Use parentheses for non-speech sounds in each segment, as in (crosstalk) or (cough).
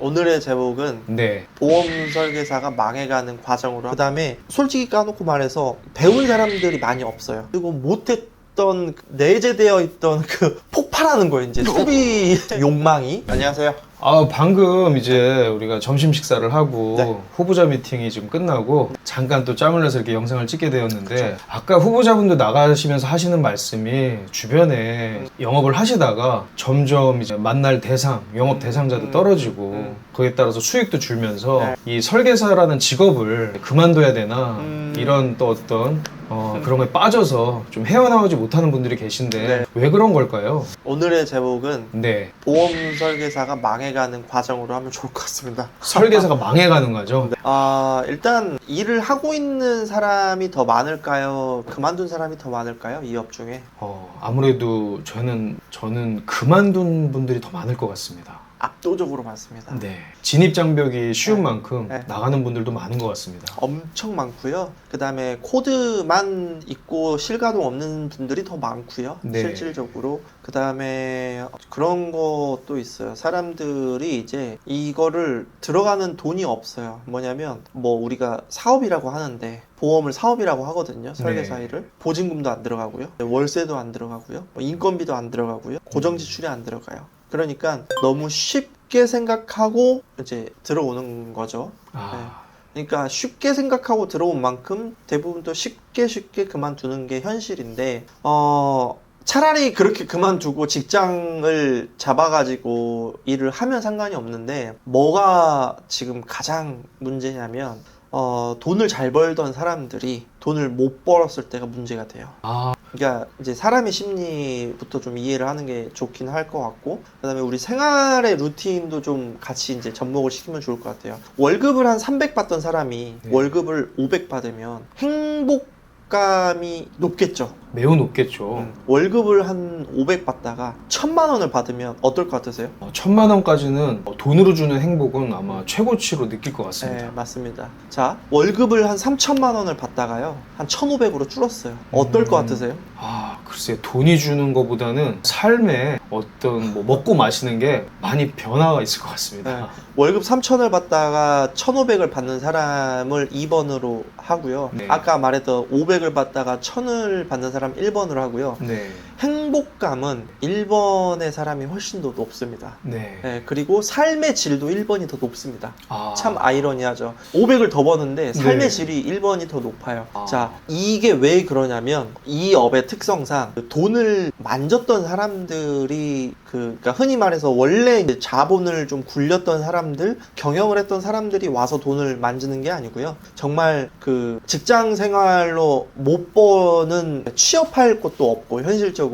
오늘의 제목은 네. 보험 설계사가 망해가는 과정으로 그 다음에 솔직히 까놓고 말해서 배운 사람들이 많이 없어요. 그리고 못했던 내재되어 있던 그 폭발하는 거예요. 이제 소비 욕망이. 안녕하세요. 아, 방금 이제 우리가 점심 식사를 하고 네. 후보자 미팅이 지금 끝나고 잠깐 또 짬을 내서 이렇게 영상을 찍게 되었는데 아까 후보자분들 나가시면서 하시는 말씀이 주변에 영업을 하시다가 점점 이제 만날 대상, 영업 대상자도 음. 떨어지고 음. 거기에 따라서 수익도 줄면서 네. 이 설계사라는 직업을 그만둬야 되나 음. 이런 또 어떤 어, 음. 그런 거에 빠져서 좀 헤어나오지 못하는 분들이 계신데 네. 왜 그런 걸까요? 오늘의 제목은 네. 보험 설계사가 망해가는 과정으로 하면 좋을 것 같습니다. 설계사가 망해가는 거죠. 아 일단 일을 하고 있는 사람이 더 많을까요? 그만둔 사람이 더 많을까요? 이 업 중에 어, 아무래도 저는 저는 그만둔 분들이 더 많을 것 같습니다. 압도적으로 많습니다. 네. 진입 장벽이 쉬운 네. 만큼 네. 나가는 분들도 많은 것 같습니다. 엄청 많고요. 그 다음에 코드만 있고 실가동 없는 분들이 더 많고요. 네. 실질적으로. 그 다음에 그런 것도 있어요. 사람들이 이제 이거를 들어가는 돈이 없어요. 뭐냐면 뭐 우리가 사업이라고 하는데 보험을 사업이라고 하거든요. 설계사 네. 일을. 보증금도 안 들어가고요. 월세도 안 들어가고요. 뭐 인건비도 안 들어가고요. 고정 지출이 안 들어가요. 그러니까 너무 쉽게 생각하고 이제 들어오는 거죠. 아, 그러니까 쉽게 생각하고 들어온 만큼 대부분 또 쉽게 쉽게 그만두는 게 현실인데 어 차라리 그렇게 그만두고 직장을 잡아가지고 일을 하면 상관이 없는데 뭐가 지금 가장 문제냐면 어 돈을 잘 벌던 사람들이 돈을 못 벌었을 때가 문제가 돼요. 아, 그러니까 이제 사람의 심리부터 좀 이해를 하는 게 좋긴 할 것 같고 그다음에 우리 생활의 루틴도 좀 같이 이제 접목을 시키면 좋을 것 같아요. 월급을 한 300 받던 사람이 네. 월급을 500 받으면 행복 감이 높겠죠. 매우 높겠죠. 음, 월급을 한 500 받다가 천만 원을 받으면 어떨 것 같으세요? 어, 천만 원까지는 어, 돈으로 주는 행복은 아마 최고치로 느낄 것 같습니다. 네, 맞습니다. 자, 월급을 한 3천만 원을 받다가요. 한 1,500으로 줄었어요. 어떨 것 음. 같으세요? 아, 글쎄 돈이 주는 것보다는 삶에 어떤 뭐 먹고 마시는 게 많이 변화가 있을 것 같습니다. 네. 월급 3천을 받다가 1,500을 받는 사람을 2번으로 하고요. 네. 아까 말했던 500을 받다가 1,000을 받는 사람 1번으로 하고요. 네. 행복감은 1번의 사람이 훨씬 더 높습니다. 네. 네, 그리고 삶의 질도 1번이 더 높습니다. 아, 참 아이러니하죠. 500을 더 버는데 삶의 네. 질이 1번이 더 높아요. 아. 자, 이게 왜 그러냐면 이 업의 특성상 그 돈을 만졌던 사람들이 그 그러니까 흔히 말해서 원래 이제 자본을 좀 굴렸던 사람들, 경영을 했던 사람들이 와서 돈을 만지는 게 아니고요. 정말 그 직장 생활로 못 버는 취업할 곳도 없고 현실적으로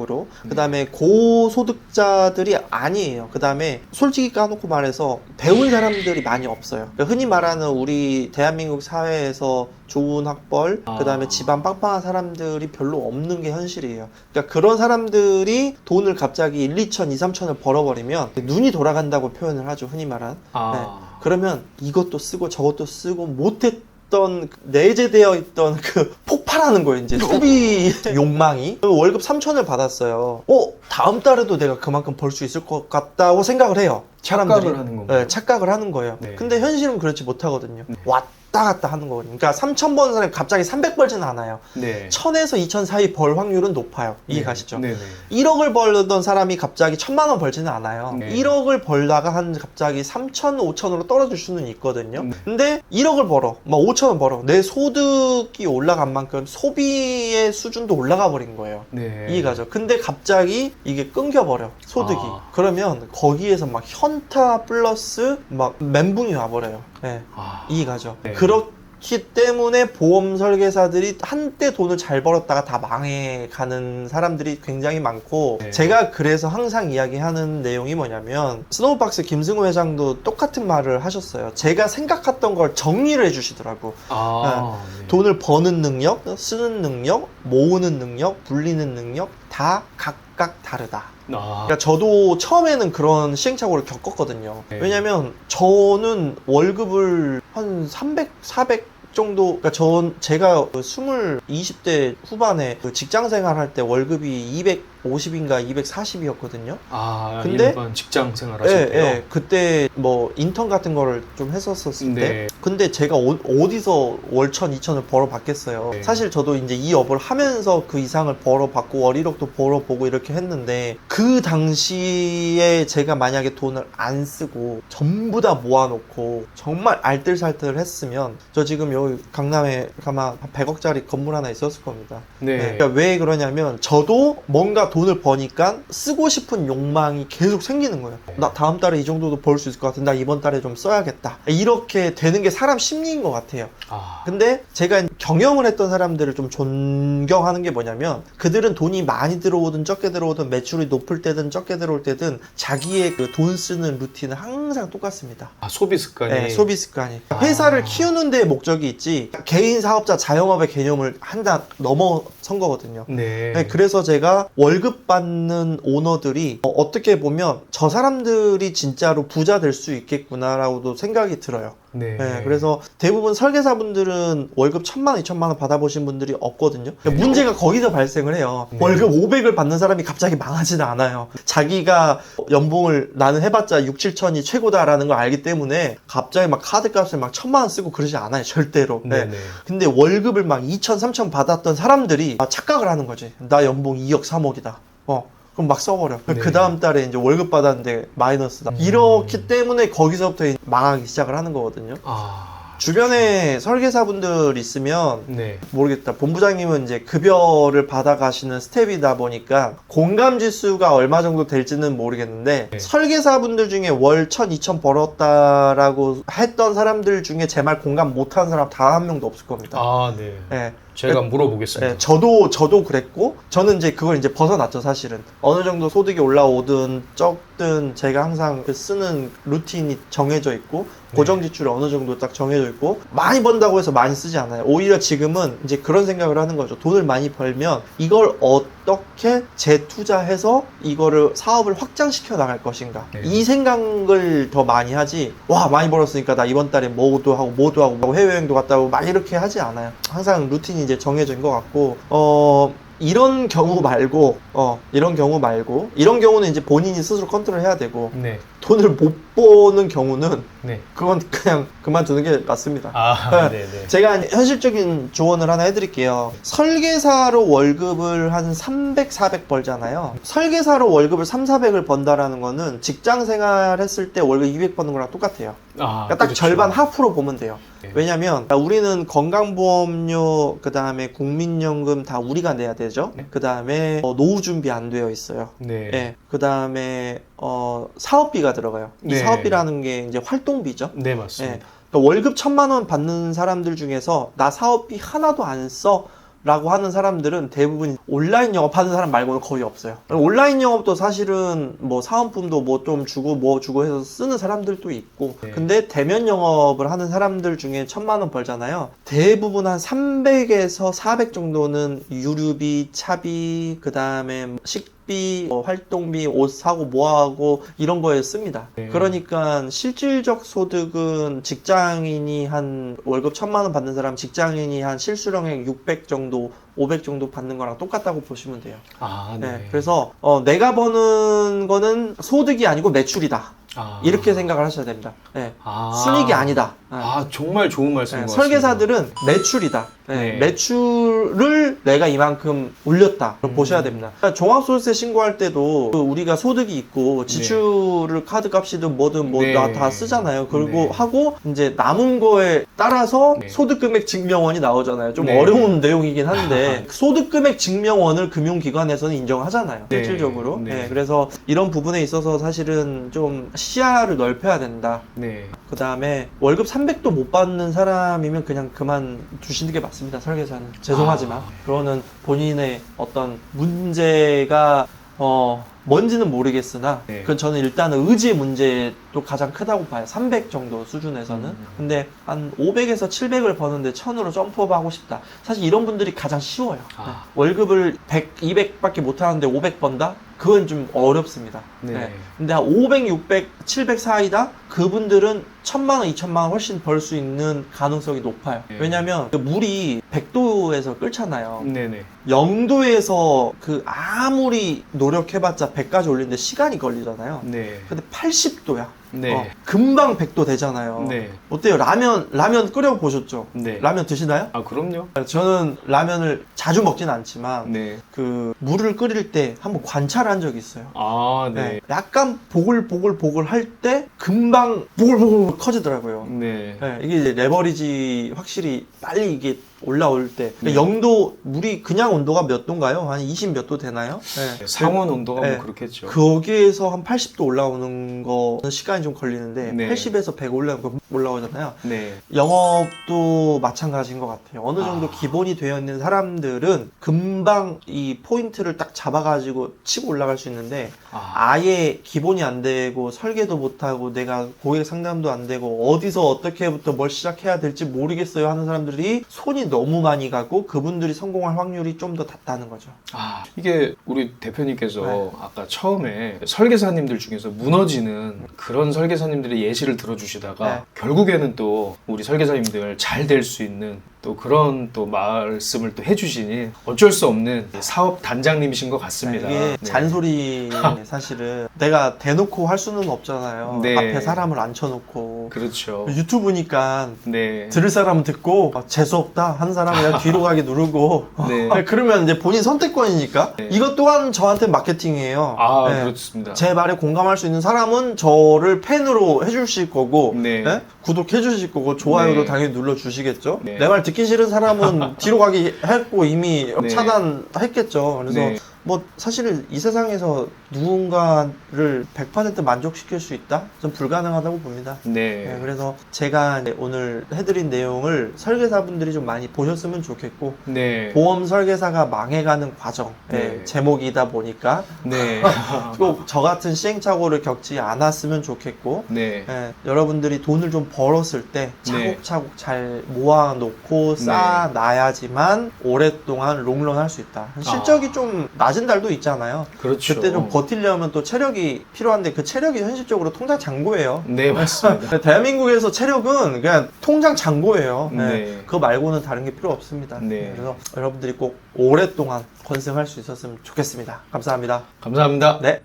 그다음에 고소득자들이 아니에요. 그다음에 솔직히 까놓고 말해서 배운 사람들이 많이 없어요. 그러니까 흔히 말하는 우리 대한민국 사회에서 좋은 학벌, 아. 그다음에 집안 빵빵한 사람들이 별로 없는 게 현실이에요. 그러니까 그런 사람들이 돈을 갑자기 1, 2천, 2, 3천을 벌어버리면 눈이 돌아간다고 표현을 하죠. 흔히 말하는. 아, 그러면 이것도 쓰고 저것도 쓰고 못했 던 내재되어 있던 그 폭발하는 거예요 이제 소비 (laughs) 욕망이 월급 3천을 받았어요 어 다음 달에도 내가 그만큼 벌 수 있을 것 같다고 생각을 해요 사람들이 착각을 하는 건가요? 네, 착각을 하는 거예요 네. 근데 현실은 그렇지 못하거든요 네. 왔 다 갔다 하는 거거든요 그러니까 3천 번 사람이 갑자기 300 벌지는 않아요 네. 1000에서 2000 사이 벌 확률은 높아요 이해 네. 가시죠 네 네. 1억을 벌던 사람이 갑자기 천만 원 벌지는 않아요. 네. 1억을 벌다가 한 갑자기 3천, 5천으로 떨어질 수는 있거든요. 네. 근데 1억을 벌어, 막 5천 원 벌어. 내 소득이 올라간 만큼 소비의 수준도 올라가 버린 거예요. 네. 이해 가죠? 근데 갑자기 이게 끊겨 버려, 소득이. 아. 그러면 거기에서 막 현타 플러스 막 멘붕이 와버려요. 네. 아, 이해가죠? 네. 그렇기 때문에 보험 설계사들이 한때 돈을 잘 벌었다가 다 망해가는 사람들이 굉장히 많고 네. 제가 그래서 항상 이야기하는 내용이 뭐냐면 스노우박스 김승호 회장도 똑같은 말을 하셨어요. 제가 생각했던 걸 정리를 해주시더라고. 아, 네. 돈을 버는 능력, 쓰는 능력, 모으는 능력, 불리는 능력 다 각각 다르다. 아, 그러니까 저도 처음에는 그런 시행착오를 겪었거든요. 네. 왜냐면 저는 월급을 한 300, 400 정도, 그러니까 전 제가 그 20, 20대 후반에 그 직장 생활할 때 월급이 200 250인가 240이었거든요. 아 근데- 일반 직장 생활 예, 하실 때요? 예. 그때 뭐 인턴 같은 거를 좀 했었었을 때. 네. 근데 제가 어, 디서 월천, 이천을 벌어봤겠어요. 네. 사실 저도 이제 이 업을 하면서 그 이상을 벌어봤고 월이력도 벌어 보고 이렇게 했는데 그 당시에 제가 만약에 돈을 안 쓰고 전부 다 모아놓고 정말 알뜰살뜰 했으면 저 지금 여기 강남에 가만 한 100억짜리 건물 하나 있었을 겁니다. 네. 네, 그러니까 왜 그러냐면 저도 뭔가 돈을 버니까 쓰고 싶은 욕망이 계속 생기는 거예요. 나 다음 달에 이 정도도 벌 수 있을 것 같은데 나 이번 달에 좀 써야겠다. 이렇게 되는 게 사람 심리인 것 같아요. 아, 근데 제가 경영을 했던 사람들을 좀 존경하는 게 뭐냐면 그들은 돈이 많이 들어오든 적게 들어오든 매출이 높을 때든 적게 들어올 때든 자기의 그 돈 쓰는 루틴은 항상 똑같습니다. 아, 소비 습관이 네, 소비 습관이. 아. 회사를 키우는 데 목적이 있지 개인 사업자 자영업의 개념을 한 단 넘어선 거거든요. 네. 네, 그래서 제가 월급 받는 오너들이 어, 떻게 보면 저 사람들이 진짜로 부자 될 수 있겠구나라고도 생각이 들어요. 네. 네, 그래서 대부분 설계사분들은 월급 천만 원, 이천만 원 받아보신 분들이 없거든요. 그러니까 문제가 거기서 발생을 해요. 네. 월급 500을 받는 사람이 갑자기 망하지는 않아요. 자기가 연봉을 나는 해봤자 6, 7천이 최고다라는 걸 알기 때문에 갑자기 막 카드값을 막 천만 원 쓰고 그러지 않아요. 절대로. 네. 네. 네. 근데 월급을 막 2천, 3천 받았던 사람들이 아, 착각을 하는 거지. 나 연봉 2억, 3억이다. 어. 그럼 막 써버려. 네. 그 다음 달에 이제 월급 받았는데 마이너스다. 음. 이렇기 때문에 거기서부터 망하기 시작을 하는 거거든요. 아, 주변에 설계사분들 있으면 네. 모르겠다. 본부장님은 이제 급여를 받아가시는 스텝이다 보니까 공감 지수가 얼마 정도 될지는 모르겠는데 네. 설계사분들 중에 월 1천, 2천 벌었다라고 했던 사람들 중에 제 말 공감 못한 사람 다 한 명도 없을 겁니다. 아, 네. 예. 제가 물어보겠습니다. 네, 저도 저도 그랬고 저는 이제 그걸 이제 벗어났죠 사실은 어느 정도 소득이 올라오든 적든 제가 항상 그 쓰는 루틴이 정해져 있고 네. 고정 지출이 어느 정도 딱 정해져 있고 많이 번다고 해서 많이 쓰지 않아요 오히려 지금은 이제 그런 생각을 하는 거죠 돈을 많이 벌면 이걸 어떻게 재투자해서 이거를 사업을 확장시켜 나갈 것인가 네. 이 생각을 더 많이 하지 와 많이 벌었으니까 나 이번 달에 뭐도 하고 뭐도 하고 뭐 해외여행도 갔다 오고 막 이렇게 하지 않아요 항상 루틴이 이제 정해진 것 같고 어 이런 경우 말고 어 이런 경우 말고 이런 경우는 이제 본인이 스스로 컨트롤 해야 되고 네. 돈을 못 버는 경우는 네. 그건 (laughs) 그냥 그만두는 게 맞습니다. 아, 네, 네. 제가 현실적인 조언을 하나 해드릴게요. 설계사로 월급을 한 300, 400 벌잖아요. 설계사로 월급을 3, 400을 번다라는 거는 직장 생활 했을 때 월급 200 버는 거랑 똑같아요. 아, 그러니까 딱 그렇죠. 절반 하프로 보면 돼요. 네. 왜냐면 우리는 건강보험료 그 다음에 국민연금 다 우리가 내야 되죠. 네. 그 다음에 노후 준비 안 되어 있어요. 네. 예. 그 다음에 어, 사업비가 들어가요. 이 네. 사업비라는 게 이제 활동비죠. 네, 예. 맞습니다. 그러니까 월급 천만 원 받는 사람들 중에서 나 사업비 하나도 안 써. 라고 하는 사람들은 대부분 온라인 영업하는 사람 말고는 거의 없어요. 온라인 영업도 사실은 뭐 사은품도 뭐 좀 주고 뭐 주고 해서 쓰는 사람들도 있고 네. 근데 대면 영업을 하는 사람들 중에 천만 원 벌잖아요. 대부분 한 300에서 400 정도는 유류비, 차비, 그 다음에 식 비, 뭐 활동비, 옷 사고 뭐하고 이런 거에 씁니다. 네. 그러니까 실질적 소득은 직장인이 한 월급 천만 원 받는 사람, 직장인이 한 실수령액 600 정도, 500 정도 받는 거랑 똑같다고 보시면 돼요. 아, 네. 네. 그래서 어, 내가 버는 거는 소득이 아니고 매출이다. 아. 이렇게 생각을 하셔야 됩니다. 네. 아. 순익이 아니다. 네. 아, 정말 좋은 말씀인 네, 것 같습니다. 설계사들은 매출이다. 네, 네. 매출을 내가 이만큼 올렸다. 음. 보셔야 됩니다. 그러니까 종합소득세 신고할 때도 그 우리가 소득이 있고 지출을 카드 값이든 뭐든 뭐 네. 다 쓰잖아요. 그리고 네. 하고 이제 남은 거에 따라서 네. 소득 금액 증명원이 나오잖아요. 좀 네. 어려운 내용이긴 한데 소득금액 증명원을 금융기관에서는 인정하잖아요. 네. 실질적으로. 네. 네, 그래서 이런 부분에 있어서 사실은 좀 시야를 넓혀야 된다. 네. 그 다음에 월급 300도 못 받는 사람이면 그냥 그만 두시는 게 맞습니다. 설계사는 죄송하지만 아. 그거는 본인의 어떤 문제가 어 뭔지는 모르겠으나 네. 그건 저는 일단은 의지의 문제도 가장 크다고 봐요. 300 정도 수준에서는. 음. 근데 한 500에서 700을 버는데 1000으로 점프업 하고 싶다. 사실 이런 분들이 가장 쉬워요. 아. 네. 월급을 100, 200밖에 못 하는데 500 번다? 그건 좀 어렵습니다. 네. 네. 근데 한 500, 600, 700 사이다? 그분들은 천만 원, 이천만 원 훨씬 벌 수 있는 가능성이 높아요. 예. 왜냐면 그 물이 100도에서 끓잖아요. 네네. 0도에서 그 아무리 노력해봤자 100까지 올리는데 시간이 걸리잖아요. 네. 근데 80도야. 네. 금방 100도 되잖아요. 네. 어때요? 라면 라면 끓여 보셨죠? 네. 라면 드시나요? 아 그럼요. 저는 라면을 자주 먹진 않지만 네. 그 물을 끓일 때 한번 관찰한 적이 있어요. 아 네. 네. 약간 보글보글보글 할 때 금방 보글보글 커지더라고요. 네. 네, 이게 이제 레버리지 확실히 빨리 이게 올라올 때 네. 0도 물이 그냥 온도가 몇 도인가요? 한 20 몇 도 되나요? 네. 상온 온도가 네. 뭐 그렇겠죠. 거기에서 한 80도 올라오는 거는 시간이 좀 걸리는데 네. 80에서 100 올라오는 거 올라오잖아요. 네. 영업도 마찬가지인 것 같아요. 어느 정도 아. 기본이 되어 있는 사람들은 금방 이 포인트를 딱 잡아가지고 치고 올라갈 수 있는데 아, 아예 기본이 안 되고 설계도 못하고 내가 고객 상담도 안 되고 어디서 어떻게부터 뭘 시작해야 될지 모르겠어요 하는 사람들이 손이 너무 많이 가고 그분들이 성공할 확률이 좀 더 낮다는 거죠. 아, 이게 우리 대표님께서 네. 아까 처음에 설계사님들 중에서 무너지는 그런 설계사님들의 예시를 들어주시다가 네. 결국에는 또 우리 설계사님들 잘 될 수 있는 또 그런 또 말씀을 또 해주시니 어쩔 수 없는 사업 단장님이신 것 같습니다. 이게 네. 잔소리 (laughs) 사실은 내가 대놓고 할 수는 없잖아요. 네. 앞에 사람을 앉혀놓고 그렇죠. 유튜브니까 네. 들을 사람은 듣고 아, 재수 없다 하는 사람은 그냥 (laughs) 뒤로 가기 누르고 네. (laughs) 그러면 이제 본인 선택권이니까 네. 이것 또한 저한테 마케팅이에요. 아, 네. 그렇습니다. 제 말에 공감할 수 있는 사람은 저를 팬으로 해주실 거고 네. 네? 구독해 주실 거고 좋아요도 네. 당연히 눌러 주시겠죠. 네. 내 말 듣기 싫은 사람은 (laughs) 뒤로 가기 했고 이미 네. 차단했겠죠. 그래서 네. 뭐 사실 이 세상에서 누군가를 100% 만족시킬 수 있다? 좀 불가능하다고 봅니다. 네, 네. 그래서 제가 오늘 해드린 내용을 설계사분들이 좀 많이 보셨으면 좋겠고 네. 보험 설계사가 망해가는 과정 의 네. 제목이다 보니까 네. (laughs) 꼭 저 같은 시행착오를 겪지 않았으면 좋겠고 네. 예, 여러분들이 돈을 좀 벌었을 때 네. 차곡차곡 잘 모아놓고 쌓아놔야지만 오랫동안 롱런 할 수 있다. 실적이 좀 낮은 달도 있잖아요. 그렇죠. 그때 좀 버틸려면 또 체력이 필요한데 그 체력이 현실적으로 통장 잔고예요. 네, 맞습니다. (laughs) 대한민국에서 체력은 그냥 통장 잔고예요. 네. 네. 그거 말고는 다른 게 필요 없습니다. 네. 그래서 여러분들이 꼭 오랫동안 건승할 수 있었으면 좋겠습니다. 감사합니다. 감사합니다. 네.